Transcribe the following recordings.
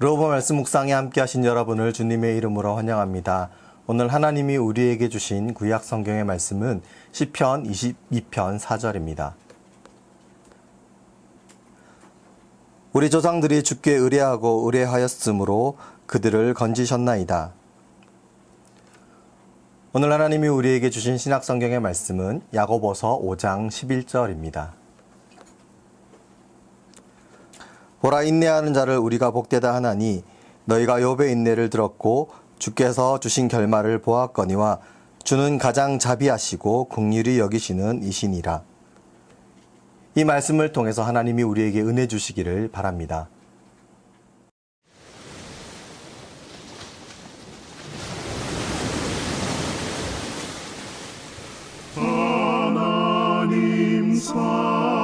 로브 말씀 묵상에 함께 하신 여러분을 주님의 이름으로 환영합니다. 오늘 하나님이 우리에게 주신 구약 성경의 말씀은 시편 22편 4절입니다. 우리 조상들이 주께 의뢰하고 의뢰하였으므로 그들을 건지셨나이다. 오늘 하나님이 우리에게 주신 신약 성경의 말씀은 야고보서 5장 11절입니다. 보라 인내하는 자를 우리가 복되다 하나니 너희가 욥의 인내를 들었고 주께서 주신 결말을 보았거니와 주는 가장 자비하시고 긍휼히 여기시는 이신이라. 이 말씀을 통해서 하나님이 우리에게 은혜 주시기를 바랍니다. 하나님 사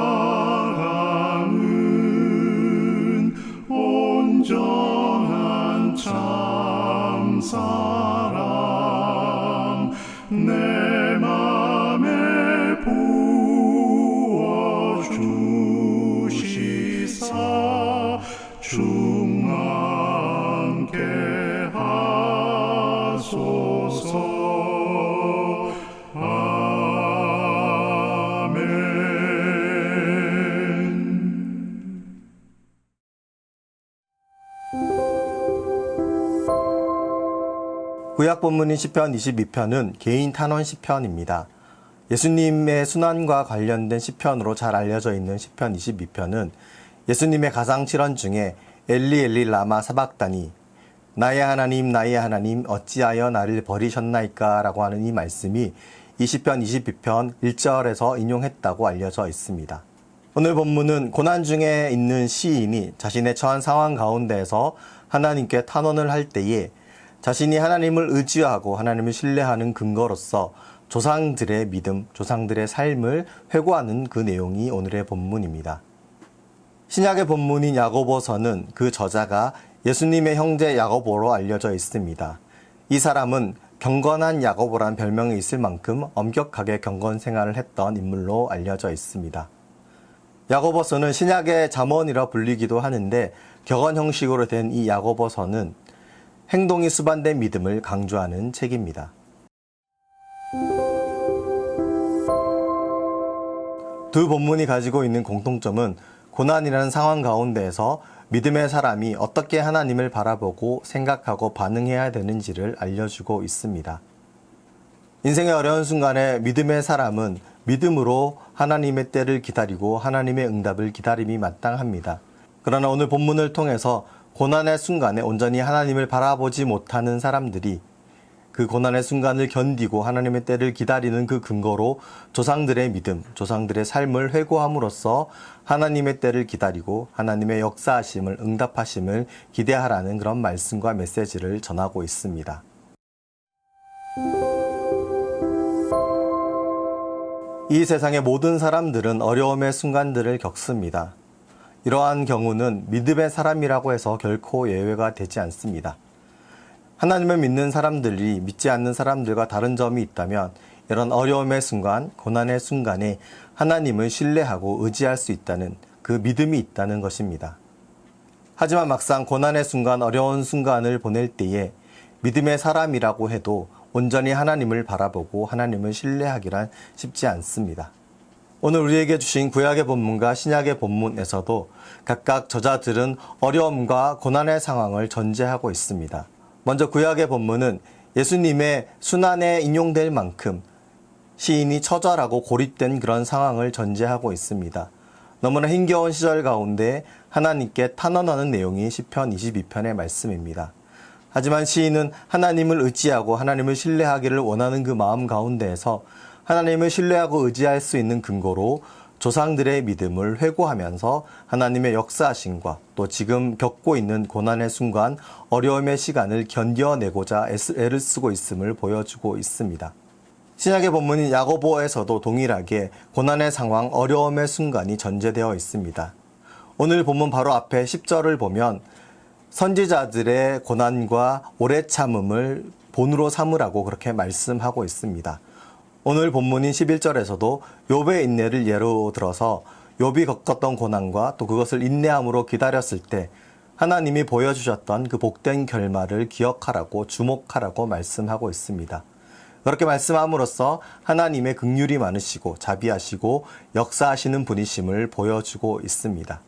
참 구약 본문인 시편 22편은 개인 탄원 시편입니다. 예수님의 순환과 관련된 시편으로 잘 알려져 있는 시편 22편은 예수님의 가상 칠언 중에 엘리 엘리 라마 사박다니 나의 하나님 나의 하나님 어찌하여 나를 버리셨나이까라고 하는 이 말씀이 이 시편 22편 1절에서 인용했다고 알려져 있습니다. 오늘 본문은 고난 중에 있는 시인이 자신의 처한 상황 가운데에서 하나님께 탄원을 할 때에 자신이 하나님을 의지하고 하나님을 신뢰하는 근거로서 조상들의 믿음, 조상들의 삶을 회고하는 그 내용이 오늘의 본문입니다. 신약의 본문인 야고보서는 그 저자가 예수님의 형제 야고보로 알려져 있습니다. 이 사람은 경건한 야고보란 별명이 있을 만큼 엄격하게 경건 생활을 했던 인물로 알려져 있습니다. 야고보서는 신약의 잠언이라 불리기도 하는데 격언 형식으로 된 이 야고보서는 행동이 수반된 믿음을 강조하는 책입니다. 두 본문이 가지고 있는 공통점은 고난이라는 상황 가운데에서 믿음의 사람이 어떻게 하나님을 바라보고 생각하고 반응해야 되는지를 알려주고 있습니다. 인생의 어려운 순간에 믿음의 사람은 믿음으로 하나님의 때를 기다리고 하나님의 응답을 기다림이 마땅합니다. 그러나 오늘 본문을 통해서 고난의 순간에 온전히 하나님을 바라보지 못하는 사람들이 그 고난의 순간을 견디고 하나님의 때를 기다리는 그 근거로 조상들의 믿음, 조상들의 삶을 회고함으로써 하나님의 때를 기다리고 하나님의 역사하심을 응답하심을 기대하라는 그런 말씀과 메시지를 전하고 있습니다. 이 세상의 모든 사람들은 어려움의 순간들을 겪습니다. 이러한 경우는 믿음의 사람이라고 해서 결코 예외가 되지 않습니다. 하나님을 믿는 사람들이 믿지 않는 사람들과 다른 점이 있다면 이런 어려움의 순간, 고난의 순간에 하나님을 신뢰하고 의지할 수 있다는 그 믿음이 있다는 것입니다. 하지만 막상 고난의 순간, 어려운 순간을 보낼 때에 믿음의 사람이라고 해도 온전히 하나님을 바라보고 하나님을 신뢰하기란 쉽지 않습니다. 오늘 우리에게 주신 구약의 본문과 신약의 본문에서도 각각 저자들은 어려움과 고난의 상황을 전제하고 있습니다. 먼저 구약의 본문은 예수님의 순환에 인용될 만큼 시인이 처절하고 고립된 그런 상황을 전제하고 있습니다. 너무나 힘겨운 시절 가운데 하나님께 탄원하는 내용이 시편 22편의 말씀입니다. 하지만 시인은 하나님을 의지하고 하나님을 신뢰하기를 원하는 그 마음 가운데에서 하나님을 신뢰하고 의지할 수 있는 근거로 조상들의 믿음을 회고하면서 하나님의 역사하심과 또 지금 겪고 있는 고난의 순간 어려움의 시간을 견뎌내고자 애를 쓰고 있음을 보여주고 있습니다. 신약의 본문인 야고보에서도 동일하게 고난의 상황, 어려움의 순간이 전제되어 있습니다. 오늘 본문 바로 앞에 10절을 보면 선지자들의 고난과 오래 참음을 본으로 삼으라고 그렇게 말씀하고 있습니다. 오늘 본문인 11절에서도 욥의 인내를 예로 들어서 욥이 겪었던 고난과 또 그것을 인내함으로 기다렸을 때 하나님이 보여주셨던 그 복된 결말을 기억하라고 주목하라고 말씀하고 있습니다. 그렇게 말씀함으로써 하나님의 극률이 많으시고 자비하시고 역사하시는 분이심을 보여주고 있습니다.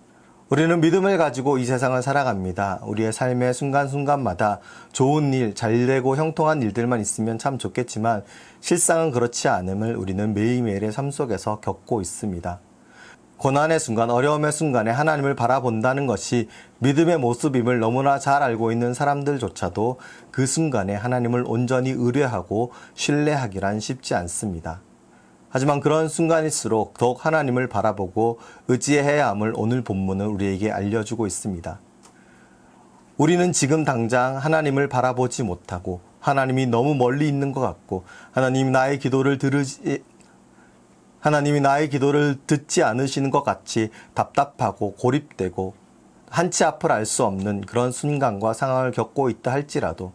우리는 믿음을 가지고 이 세상을 살아갑니다. 우리의 삶의 순간순간마다 좋은 일, 잘 되고 형통한 일들만 있으면 참 좋겠지만 실상은 그렇지 않음을 우리는 매일매일의 삶 속에서 겪고 있습니다. 고난의 순간, 어려움의 순간에 하나님을 바라본다는 것이 믿음의 모습임을 너무나 잘 알고 있는 사람들조차도 그 순간에 하나님을 온전히 의뢰하고 신뢰하기란 쉽지 않습니다. 하지만 그런 순간일수록 더욱 하나님을 바라보고 의지해야 함을 오늘 본문은 우리에게 알려주고 있습니다. 우리는 지금 당장 하나님을 바라보지 못하고 하나님이 너무 멀리 있는 것 같고 하나님 나의 기도를 들으지 하나님이 나의 기도를 듣지 않으시는 것 같이 답답하고 고립되고 한치 앞을 알 수 없는 그런 순간과 상황을 겪고 있다 할지라도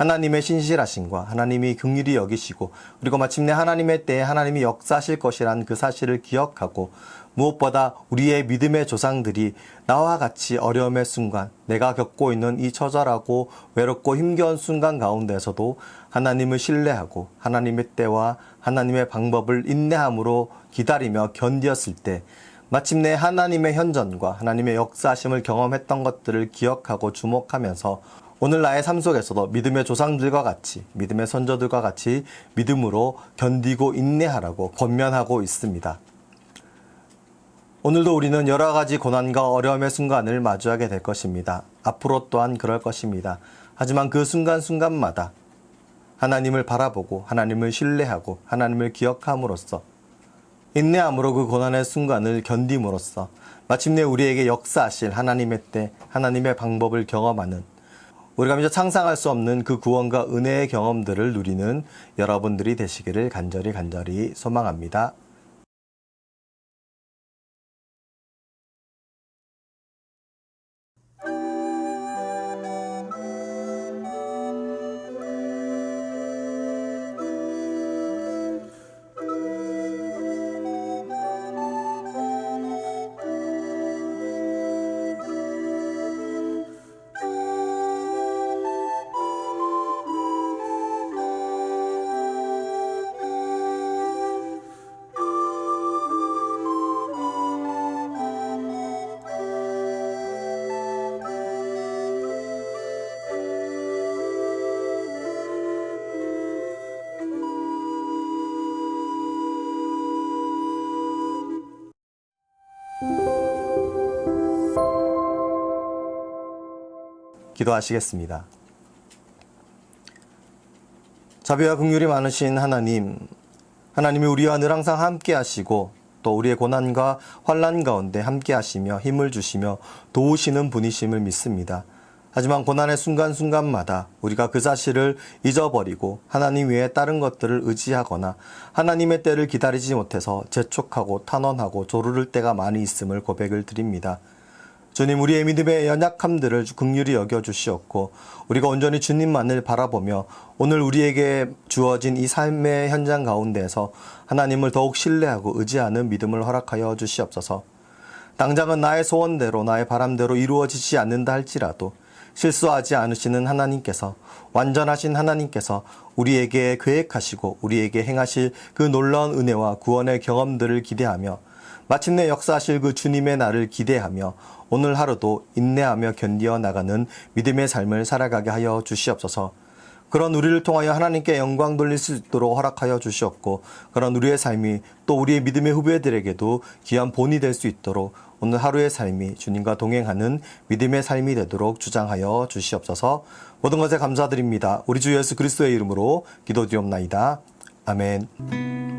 하나님의 신실하심과 하나님이 긍휼히 여기시고 그리고 마침내 하나님의 때에 하나님이 역사하실 것이란 그 사실을 기억하고 무엇보다 우리의 믿음의 조상들이 나와 같이 어려움의 순간 내가 겪고 있는 이 처절하고 외롭고 힘겨운 순간 가운데서도 하나님을 신뢰하고 하나님의 때와 하나님의 방법을 인내함으로 기다리며 견디었을 때 마침내 하나님의 현전과 하나님의 역사하심을 경험했던 것들을 기억하고 주목하면서 오늘 나의 삶 속에서도 믿음의 조상들과 같이 믿음의 선조들과 같이 믿음으로 견디고 인내하라고 권면하고 있습니다. 오늘도 우리는 여러 가지 고난과 어려움의 순간을 마주하게 될 것입니다. 앞으로 또한 그럴 것입니다. 하지만 그 순간순간마다 하나님을 바라보고 하나님을 신뢰하고 하나님을 기억함으로써 인내함으로 그 고난의 순간을 견딤으로써 마침내 우리에게 역사하실 하나님의 때 하나님의 방법을 경험하는 우리가 미처 상상할 수 없는 그 구원과 은혜의 경험들을 누리는 여러분들이 되시기를 간절히 간절히 소망합니다. 기도하시겠습니다. 자비와 긍휼이 많으신 하나님, 하나님이 우리와 늘 항상 함께 하시고 또 우리의 고난과 환란 가운데 함께 하시며 힘을 주시며 도우시는 분이심을 믿습니다. 하지만 고난의 순간순간마다 우리가 그 사실을 잊어버리고 하나님 외에 다른 것들을 의지하거나 하나님의 때를 기다리지 못해서 재촉하고 탄원하고 조르를 때가 많이 있음을 고백을 드립니다. 주님 우리의 믿음의 연약함들을 극률히 여겨 주시었고 우리가 온전히 주님만을 바라보며 오늘 우리에게 주어진 이 삶의 현장 가운데서 하나님을 더욱 신뢰하고 의지하는 믿음을 허락하여 주시옵소서. 당장은 나의 소원대로 나의 바람대로 이루어지지 않는다 할지라도 실수하지 않으시는 하나님께서 완전하신 하나님께서 우리에게 계획하시고 우리에게 행하실 그 놀라운 은혜와 구원의 경험들을 기대하며 마침내 역사하실 그 주님의 날을 기대하며 오늘 하루도 인내하며 견디어 나가는 믿음의 삶을 살아가게 하여 주시옵소서. 그런 우리를 통하여 하나님께 영광 돌릴 수 있도록 허락하여 주시옵고 그런 우리의 삶이 또 우리의 믿음의 후배들에게도 귀한 본이 될 수 있도록 오늘 하루의 삶이 주님과 동행하는 믿음의 삶이 되도록 주장하여 주시옵소서. 모든 것에 감사드립니다. 우리 주 예수 그리스도의 이름으로 기도드리옵나이다. 아멘.